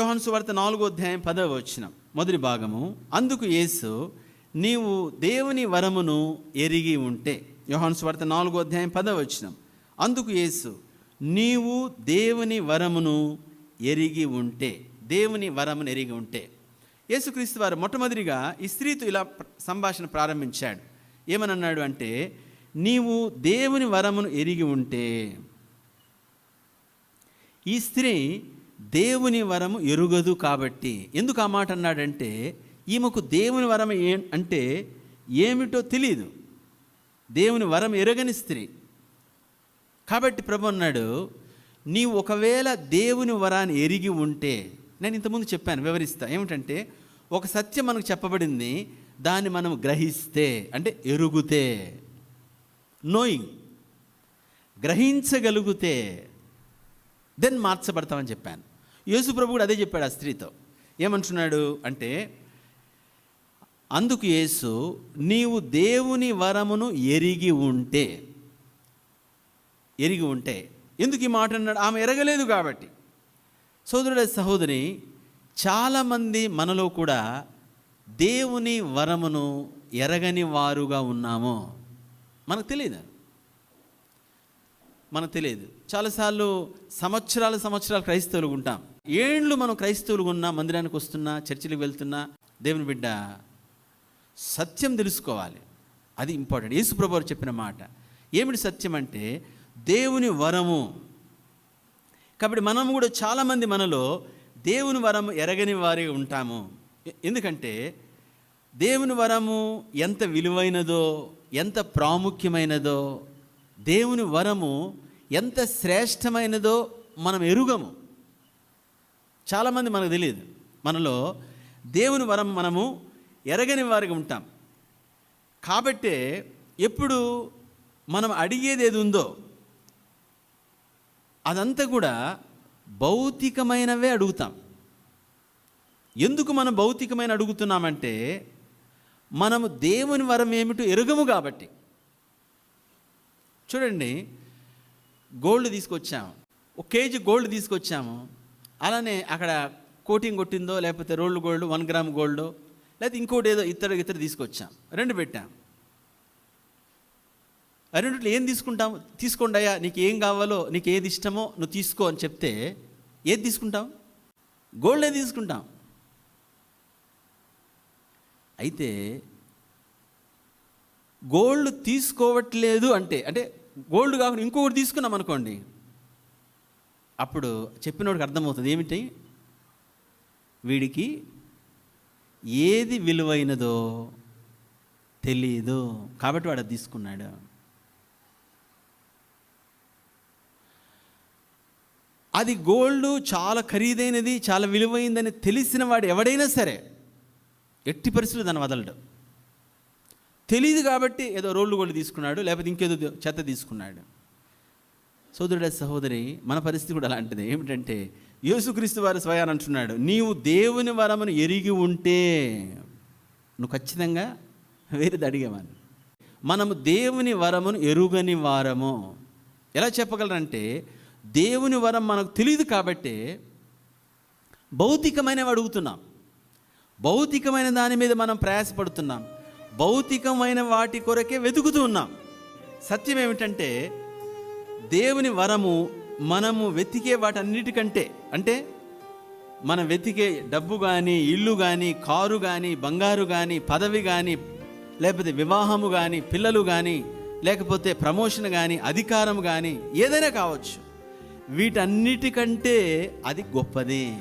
యోహాను సువార్త నాలుగో అధ్యాయం పదవ వచ్చిన మొదటి భాగము. అందుకు యేసు నీవు దేవుని వరమును ఎరిగి ఉంటే యోహాను సువార్త నాలుగో అధ్యాయం పదవ వచ్చిన అందుకు యేసు నీవు దేవుని వరమును ఎరిగి ఉంటే దేవుని వరమును ఎరిగి ఉంటే. యేసుక్రీస్తు వారు మొట్టమొదటిగా ఈ స్త్రీతో ఇలా సంభాషణ ప్రారంభించాడు. ఏమనన్నాడు అంటే నీవు దేవుని వరమును ఎరిగి ఉంటే ఈ స్త్రీ దేవుని వరము ఎరుగదు కాబట్టి. ఎందుకు ఆ మాట అన్నాడంటే ఈమెకు దేవుని వరం ఏ అంటే ఏమిటో తెలియదు దేవుని వరం ఎరగని స్త్రీ. కాబట్టి ప్రభు అన్నాడు నీవు ఒకవేళ దేవుని వరాన్ని ఎరిగి ఉంటే నేను ఇంతకుముందు చెప్పాను వివరిస్తా. ఏమిటంటే ఒక సత్యం మనకు చెప్పబడింది దాన్ని మనం గ్రహిస్తే అంటే ఎరుగుతే. నోయింగ్ గ్రహించగలిగితే దెన్ మార్చబడతామని చెప్పాను. యేసు ప్రభు కూడా అదే చెప్పాడు ఆ స్త్రీతో. ఏమంటున్నాడు అంటే అందుకు యేసు నీవు దేవుని వరమును ఎరిగి ఉంటే ఎరిగి ఉంటే ఎందుకు ఈ మాట అన్నాడు? ఆమె ఎరగలేదు కాబట్టి. సోదరుడ సహోదరి చాలామంది మనలో కూడా దేవుని వరమును ఎరగని వారుగా ఉన్నాము మనకు తెలియదు? మనకు తెలియదు. చాలాసార్లు సంవత్సరాలు సంవత్సరాలు క్రైస్తవులు ఉంటాం. ఏండ్లు మనం క్రైస్తవులు ఉన్నా మందిరానికి వస్తున్నా చర్చిలకు వెళ్తున్నా దేవుని బిడ్డ సత్యం తెలుసుకోవాలి. అది ఇంపార్టెంట్. యేసుప్రభు చెప్పిన మాట. ఏమిటి సత్యం అంటే దేవుని వరము. కాబట్టి మనం కూడా చాలామంది మనలో దేవుని వరము ఎరగని వారి ఉంటాము. ఎందుకంటే దేవుని వరము ఎంత విలువైనదో ఎంత ప్రాముఖ్యమైనదో దేవుని వరము ఎంత శ్రేష్టమైనదో మనం ఎరుగము. చాలామంది మనకు తెలియదు. మనలో దేవుని వరం మనము ఎరగని వారిగా ఉంటాం. కాబట్టే ఎప్పుడు మనం అడిగేది ఏది ఉందో అదంతా కూడా భౌతికమైనవే అడుగుతాం. ఎందుకు మనం భౌతికమైన అడుగుతున్నామంటే మనము దేవుని వరం ఏమిటో ఎరుగము కాబట్టి. చూడండి గోల్డ్ తీసుకొచ్చాము ఒక కేజీ గోల్డ్ తీసుకొచ్చాము. అలానే అక్కడ కోటింగ్ కొట్టిందో లేకపోతే rolled gold one gram gold లేకపోతే ఇంకోటి ఏదో ఇతర ఇతర తీసుకొచ్చాం. రెండు పెట్టాం. ఆ రెండిట్లో ఏం తీసుకుంటాం? తీసుకోండి అయ్యా నీకు ఏం కావాలో నీకు ఏది ఇష్టమో నువ్వు తీసుకో అని చెప్తే ఏది తీసుకుంటాం? గోల్డే తీసుకుంటాం. అయితే గోల్డ్ తీసుకోవట్లేదు అంటే అంటే గోల్డ్ కాకుండా ఇంకొకటి తీసుకున్నాం అనుకోండి. అప్పుడు చెప్పినోడికి అర్థమవుతుంది. ఏమిటి? వీడికి ఏది విలువైనదో తెలియదు కాబట్టి వాడు అది తీసుకున్నాడు. అది గోల్డ్ చాలా ఖరీదైనది చాలా విలువైందని తెలిసిన వాడు ఎవడైనా సరే ఎట్టి పరిస్థితులు దాన్ని వదలడు. తెలియదు కాబట్టి ఏదో రోళ్ళు గోల్డ్ తీసుకున్నాడు లేకపోతే ఇంకేదో చెత్త తీసుకున్నాడు. సోదరుడ సహోదరి మన పరిస్థితి కూడా అలాంటిది. ఏమిటంటే యేసుక్రీస్తు వారు స్వయాన్ని అంటున్నాడు నీవు దేవుని వరమును ఎరిగి ఉంటే నువ్వు ఖచ్చితంగా వేరేది అడిగేవాను మనము దేవుని వరమును ఎరుగని వారము. ఎలా చెప్పగలరంటే దేవుని వరం మనకు తెలియదు కాబట్టి భౌతికమైనవి అడుగుతున్నాం. భౌతికమైన దాని మీద మనం ప్రయాసపడుతున్నాం. భౌతికమైన వాటి కొరకే వెతుకుతూ ఉన్నాం. సత్యం ఏమిటంటే దేవుని వరము మనము వెతికే వాటన్నిటికంటే అంటే మనం వెతికే డబ్బు కానీ ఇల్లు కానీ కారు కానీ బంగారు కానీ పదవి కానీ లేకపోతే వివాహము కానీ పిల్లలు కానీ లేకపోతే ప్రమోషన్ కానీ అధికారం కానీ ఏదైనా కావచ్చు. వీటన్నిటికంటే అది గొప్పది.